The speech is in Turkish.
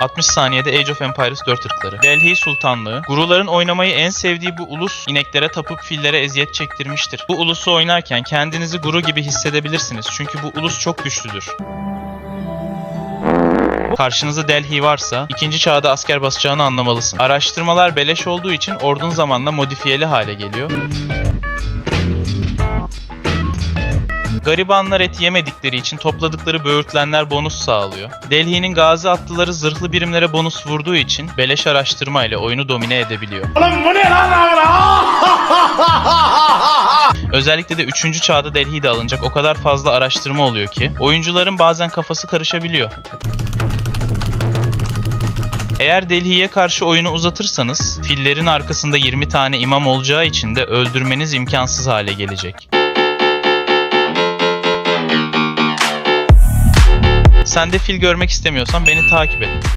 60 saniyede Age of Empires 4 ırkları. Delhi Sultanlığı. Guruların oynamayı en sevdiği bu ulus ineklere tapıp fillere eziyet çektirmiştir. Bu ulusu oynarken kendinizi guru gibi hissedebilirsiniz çünkü bu ulus çok güçlüdür. Karşınızda Delhi varsa ikinci çağda asker basacağını anlamalısın. Araştırmalar beleş olduğu için ordun zamanla modifiyeli hale geliyor. Garibanlar et yemedikleri için topladıkları böğürtlenler bonus sağlıyor. Delhi'nin gazi atlıları zırhlı birimlere bonus vurduğu için beleş araştırma ile oyunu domine edebiliyor. Özellikle de 3. çağda Delhi'de alınacak o kadar fazla araştırma oluyor ki oyuncuların bazen kafası karışabiliyor. Eğer Delhi'ye karşı oyunu uzatırsanız fillerin arkasında 20 tane imam olacağı için de öldürmeniz imkansız hale gelecek. Sen de fil görmek istemiyorsan beni takip et.